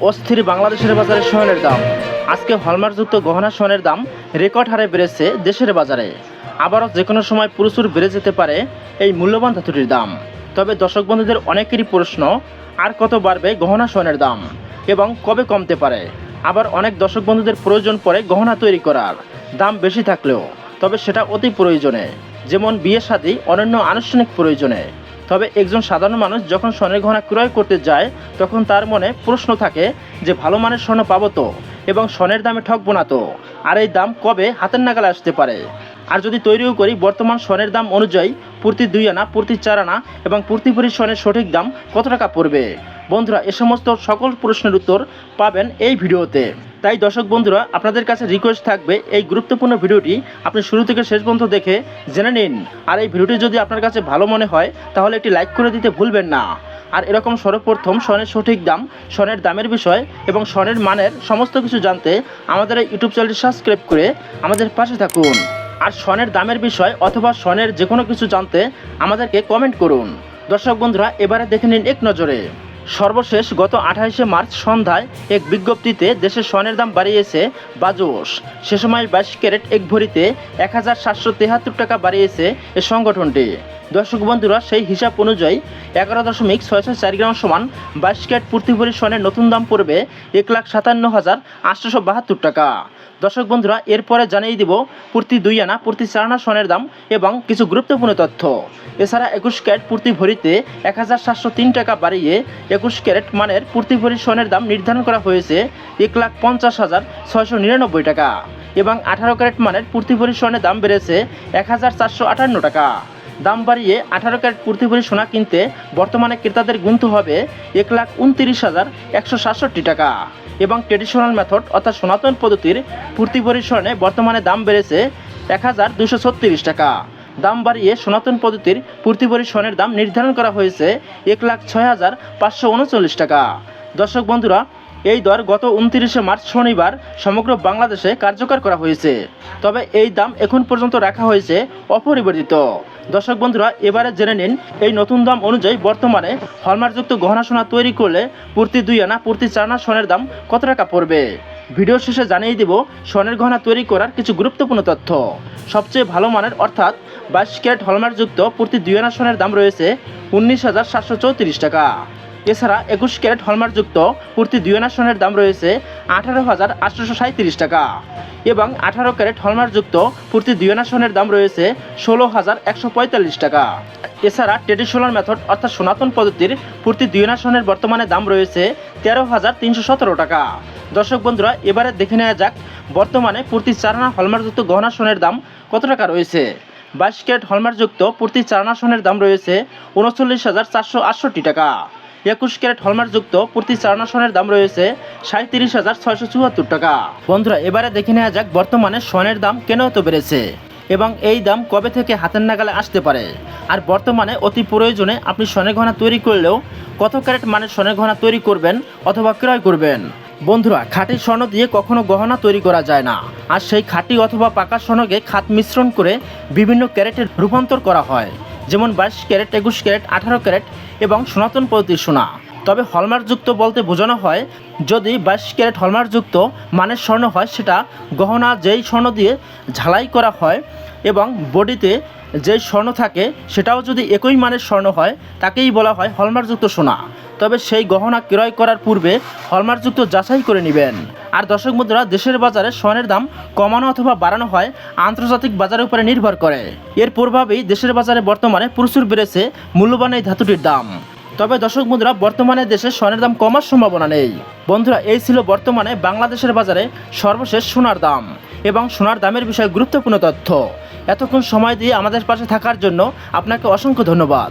অস্থির বাংলাদেশের বাজারে স্বর্ণের দাম। আজকে হলমার্কযুক্ত গহনা স্বর্ণের দাম রেকর্ড হারে বেড়েছে দেশের বাজারে। আবারও যে কোনো সময় প্রচুর বেড়ে যেতে পারে এই মূল্যবান ধাতুটির দাম। তবে দর্শক বন্ধুদের অনেকেরই প্রশ্ন, আর কত বাড়বে গহনা স্বর্ণের দাম? এবং কবে কমতে পারে? আবার অনেক দর্শক বন্ধুদের প্রয়োজন পড়ে গহনা তৈরি করার। দাম বেশি থাকলেও, তবে সেটা অতি প্রয়োজনে। যেমন বিয়ে শাদী, অনন্য আনুষ্ঠানিক প্রয়োজনে। তবে একজন সাধারণ মানুষ যখন স্বর্ণের গহনা ক্রয় করতে যায়, তখন তার মনে প্রশ্ন থাকে যে ভালো মানের স্বর্ণ পাবো তো? এবং স্বর্ণের দামে ঠকবো না তো? আর এই দাম কবে হাতের নাগালে আসতে পারে? আর যদি তৈরিও করি, বর্তমান স্বর্ণের দাম অনুযায়ী প্রতি দুই আনা, প্রতি চার আনা এবং প্রতি ভরি স্বর্ণের সঠিক দাম কত টাকা পড়বে? বন্ধুরা, এ সমস্ত সকল প্রশ্নের উত্তর পাবেন এই ভিডিওতে। তাই দর্শক বন্ধুরা, আপনাদের কাছে রিকোয়েস্ট থাকবে এই গুরুত্বপূর্ণ ভিডিওটি আপনি শুরু থেকে শেষ পর্যন্ত দেখে জেনে নিন। আর এই ভিডিওটি যদি আপনার কাছে ভালো মনে হয়, তাহলে একটি লাইক করে দিতে ভুলবেন না। আর এরকম সর্বপ্রথম স্বর্ণের সঠিক দাম, স্বর্ণের দামের বিষয় এবং স্বর্ণের মানের সমস্ত কিছু জানতে আমাদের এই ইউটিউব চ্যানেলটি সাবস্ক্রাইব করে আমাদের পাশে থাকুন। আর স্বর্ণের দামের বিষয় অথবা স্বর্ণের যে কোনো কিছু জানতে আমাদেরকে কমেন্ট করুন। দর্শক বন্ধুরা, এবারে দেখে নিন এক নজরে। সর্বশেষ গত আঠাইশে মার্চ সন্ধ্যায় এক বিজ্ঞপ্তিতে দেশের স্বর্ণের দাম বাড়িয়েছে বাজোস সে সময় বাইশ ক্যারেট এক ভরিতে এক হাজার সাতশো তেহাত্তর টাকা বাড়িয়েছে এ সংগঠনটি। দর্শক বন্ধুরা, সেই হিসাব অনুযায়ী এগারো দশমিক ছয় ছয় চার গ্রাম সমান বাইশ ক্যারেট প্রতি ভরি স্বর্ণের নতুন দাম পড়বে এক লাখ সাতান্ন হাজার আটশোশো বাহাত্তর টাকা। দর্শক বন্ধুরা, এরপরে জানিয়ে দিব প্রতি দুই আনা, প্রতি চার আনা স্বর্ণের দাম এবং কিছু গুরুত্বপূর্ণ তথ্য। এছাড়া একুশ ক্যারেট প্রতি ভরিতে এক হাজার সাতশো তিন টাকা বাড়িয়ে একুশ ক্যারেট মানের প্রতি ভরি স্বর্ণের দাম নির্ধারণ করা হয়েছে এক লাখ পঞ্চাশ হাজার ছয়শো নিরানব্বই টাকা এবং আঠারো ক্যারেট মানের প্রতি ভরি স্বর্ণের দাম বেড়েছে এক হাজার চারশো আটান্ন টাকা। দাম বাড়িয়ে আঠারো ক্যারেট প্রতি ভরি সোনা কিনতে বর্তমানে ক্রেতাদের গুনতে হবে এক লাখ উনত্রিশ হাজার একশো সাতষট্টি টাকা। এবং ট্রেডিশনাল মেথড অর্থাৎ সনাতন পদ্ধতির প্রতি স্বর্ণে বর্তমানে দাম বেড়েছে এক হাজার দুশো ছত্রিশ টাকা। দাম বাড়িয়ে সনাতন পদ্ধতির প্রতি ভরি স্বর্ণের দাম নির্ধারণ করা হয়েছে এক লাখ ছয় হাজার পাঁচশো উনচল্লিশ টাকা। দর্শক বন্ধুরা এই দর গত উনত্রিশে মার্চ শনিবার সমগ্র বাংলাদেশে কার্যকর করা হয়েছে। তবে এই দাম এখন পর্যন্ত রাখা হয়েছে অপরিবর্তিত। দর্শক বন্ধুরা, এবারে জেনে নিন, এই নতুন দাম অনুযায়ী বর্তমানে হলমার্কযুক্ত গহনা সোনা তৈরি করলে প্রতি দুই আনা, প্রতি চার আনা স্বর্ণের দাম কত টাকা পড়বে? ভিডিও শেষে জানিয়ে দেব স্বর্ণের গহনা তৈরি করার কিছু গুরুত্বপূর্ণ তথ্য। সবচেয়ে ভালো মানের অর্থাৎ বাইশ ক্যারেট হলমার্কযুক্ত প্রতি দুই আনা স্বর্ণের দাম রয়েছে উনিশ হাজার সাতশো চৌত্রিশ টাকা। এছাড়া একুশ ক্যারেট হলমার্কযুক্ত প্রতি দুই আনা স্বর্ণের দাম রয়েছে আঠারো হাজার আটশোশো সাঁত্রিশ টাকা। এবং আঠারো ক্যারেট হলমার্কযুক্ত প্রতি দুই আনা স্বর্ণের দাম রয়েছে ষোলো হাজার একশো পঁয়তাল্লিশ টাকা। এছাড়া ট্রেডিশনাল মেথড অর্থাৎ সনাতন পদ্ধতির প্রতি দুই আনা স্বর্ণের বর্তমানে দাম রয়েছে তেরো হাজার তিনশো সতেরো টাকা। দর্শক বন্ধুরা, এবারে দেখে নেওয়া যাক বর্তমানে প্রতি চার আনা হলমার্কযুক্ত গহনা স্বর্ণের দাম কত টাকা রয়েছে? বাইশ ক্যারেট হলমার্কযুক্ত প্রতি চার আনা স্বর্ণের দাম রয়েছে উনচল্লিশ হাজার চারশো আটষট্টি টাকা। একুশ ক্যারেট হলমার্কযুক্ত প্রতি চারনা স্বর্ণের দাম রয়েছে সাঁত্রিশ হাজার ছয়শো চুয়াত্তর টাকা। বন্ধুরা, এবারে দেখে নেওয়া যাক বর্তমানে স্বর্ণের দাম কেন এত বেড়েছে এবং এই দাম কবে থেকে হাতের নাগালে আসতে পারে। আর বর্তমানে অতি প্রয়োজনে আপনি স্বর্ণের গহনা তৈরি করলেও কত ক্যারেট মানের স্বর্ণের গহনা তৈরি করবেন অথবা ক্রয় করবেন? বন্ধুরা, খাঁটি স্বর্ণ দিয়ে কখনো গহনা তৈরি করা যায় না। আর সেই খাঁটি অথবা পাকা স্বর্ণকে খাত মিশ্রণ করে বিভিন্ন ক্যারেটে রূপান্তর করা হয়। যেমন বাইশ ক্যারেট, একুশ ক্যারেট, আঠারো ক্যারেট এবং সনাতন পদ্ধতির সোনা। তবে হলমার্কযুক্ত বলতে বোঝানো হয়, যদি বাইশ ক্যারেট হলমার্কযুক্ত মানের স্বর্ণ হয়, সেটা গহনা যেই স্বর্ণ দিয়ে ঝালাই করা হয় এবং বডিতে যেই স্বর্ণ থাকে, সেটাও যদি একই মানের স্বর্ণ হয়, তাকেই বলা হয় হলমার্কযুক্ত সোনা। তবে সেই গহনা ক্রয় করার পূর্বে হলমার্কযুক্ত যাচাই করে নেবেন। আর দর্শক বন্ধুরা, দেশের বাজারে স্বর্ণের দাম কমানো অথবা বাড়ানো হয়, আন্তর্জাতিক বাজারের উপরে নির্ভর করে। এর প্রভাবেই দেশের বাজারে বর্তমানে প্রচুর বেড়েছে মূল্যবান এই ধাতুটির দাম। তবে দর্শক বন্ধুরা, বর্তমানে দেশে স্বর্ণের দাম কমার সম্ভাবনা নেই। বন্ধুরা, এই ছিল বর্তমানে বাংলাদেশের বাজারে সর্বশেষ সোনার দাম এবং সোনার দামের বিষয়ে গুরুত্বপূর্ণ তথ্য। এতক্ষণ সময় দিয়ে আমাদের পাশে থাকার জন্য আপনাকে অসংখ্য ধন্যবাদ।